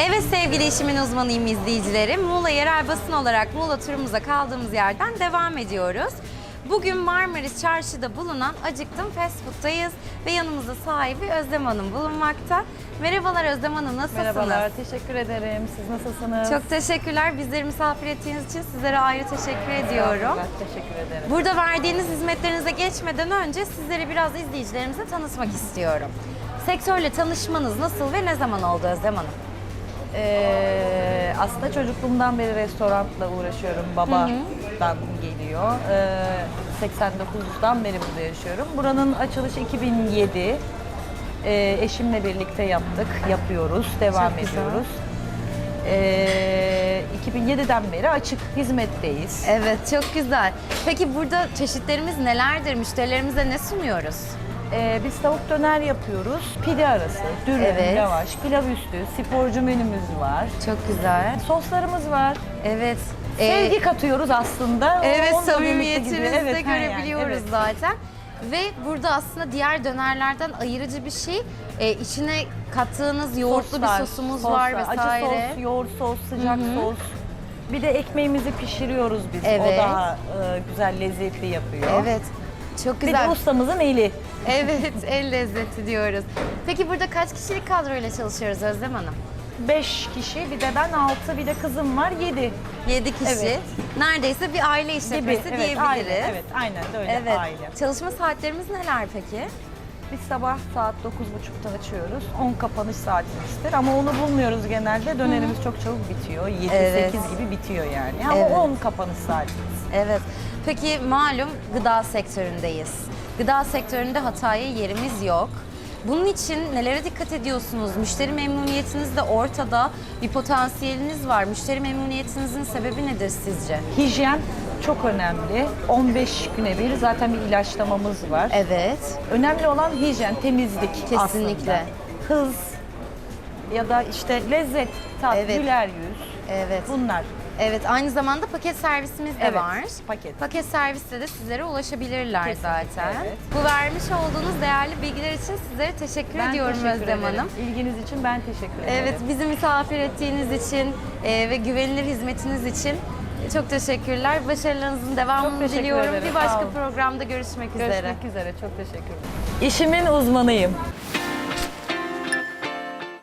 Evet sevgili işimin uzmanıyım izleyicilerim. Muğla yerel basın olarak Muğla turumuza kaldığımız yerden devam ediyoruz. Bugün Marmaris Çarşı'da bulunan Acıktım Fast Food'dayız ve yanımızda sahibi Özlem Hanım bulunmakta. Merhabalar Özlem Hanım nasılsınız? Merhabalar, teşekkür ederim. Siz nasılsınız? Çok teşekkürler. Bizleri misafir ettiğiniz için sizlere ayrı teşekkür ediyorum. Ben teşekkür ederim. Burada verdiğiniz hizmetlerinize geçmeden önce sizleri biraz izleyicilerimize tanıtmak istiyorum. Sektörle tanışmanız nasıl ve ne zaman oldu Özlem Hanım? Ee, aslında çocukluğumdan beri restoranla uğraşıyorum. Babadan geliyor. Ee, 89'dan beri burada yaşıyorum. Buranın açılışı 2007. Ee, eşimle birlikte yaptık, yapıyoruz, devam Çok güzel. ediyoruz. Ee, 2007'den beri açık hizmetteyiz. Evet çok güzel. Peki burada çeşitlerimiz nelerdir? Müşterilerimize ne sunuyoruz? Ee, biz tavuk döner yapıyoruz. Pide arası, dürüm, Evet. lavaş, pilav üstü, sporcu menümüz var. Çok güzel. Soslarımız var. Evet. Ee, Sevgi katıyoruz aslında. evet Onunla birlikte de ha yani, görebiliyoruz evet. zaten. Ve burada aslında diğer dönerlerden ayırıcı bir şey. Ee, içine kattığınız yoğurtlu Soslar, bir sosumuz soslar, var vesaire. Acı sos, yoğurt sos, sıcak sos. Bir de ekmeğimizi pişiriyoruz biz. Evet. O daha e, güzel, lezzetli yapıyor. Evet. Çok Bir güzel. de ustamızın eli. Evet, el lezzeti diyoruz. Peki burada kaç kişilik kadroyla çalışıyoruz Özlem Hanım? 5 kişi, bir de ben 6, bir de kızım var 7 7 kişi. Evet. Neredeyse bir aile gibi. işletmesi Evet, diyebiliriz. aile, evet, aynen de öyle Evet. aile. Çalışma saatlerimiz neler peki? Biz sabah saat 9.30'da açıyoruz. 10 kapanış saatimizdir ama onu bulmuyoruz genelde. Dönerimiz çok çabuk bitiyor. 7-8 Evet. gibi bitiyor yani. Ama Evet. 10 kapanış saatimiz. Evet. Peki malum gıda sektöründeyiz. Gıda sektöründe hataya yerimiz yok. Bunun için nelere dikkat ediyorsunuz? Müşteri memnuniyetiniz de ortada. Bir potansiyeliniz var. Müşteri memnuniyetinizin sebebi nedir sizce? Hijyen çok önemli. 15 güne bir zaten bir ilaçlamamız var. Evet. Önemli olan hijyen, temizlik Kesinlikle. aslında. Hız ya da işte lezzet, tat, Evet. güler yüz. Evet. Bunlar. Evet, aynı zamanda paket servisimiz de Evet, var. paket. Paket serviste de sizlere ulaşabilirler Kesinlikle, zaten. evet. Bu vermiş olduğunuz değerli bilgiler için sizlere teşekkür Ben ediyorum teşekkür Özlem ederim. Hanım. İlginiz için ben teşekkür ederim. Evet, bizi misafir ettiğiniz için e, ve güvenilir hizmetiniz için çok teşekkürler. Başarılarınızın devamını teşekkür diliyorum. ederim, Bir başka programda görüşmek üzere. Görüşmek üzere. Çok teşekkür ederim. İşimin uzmanıyım.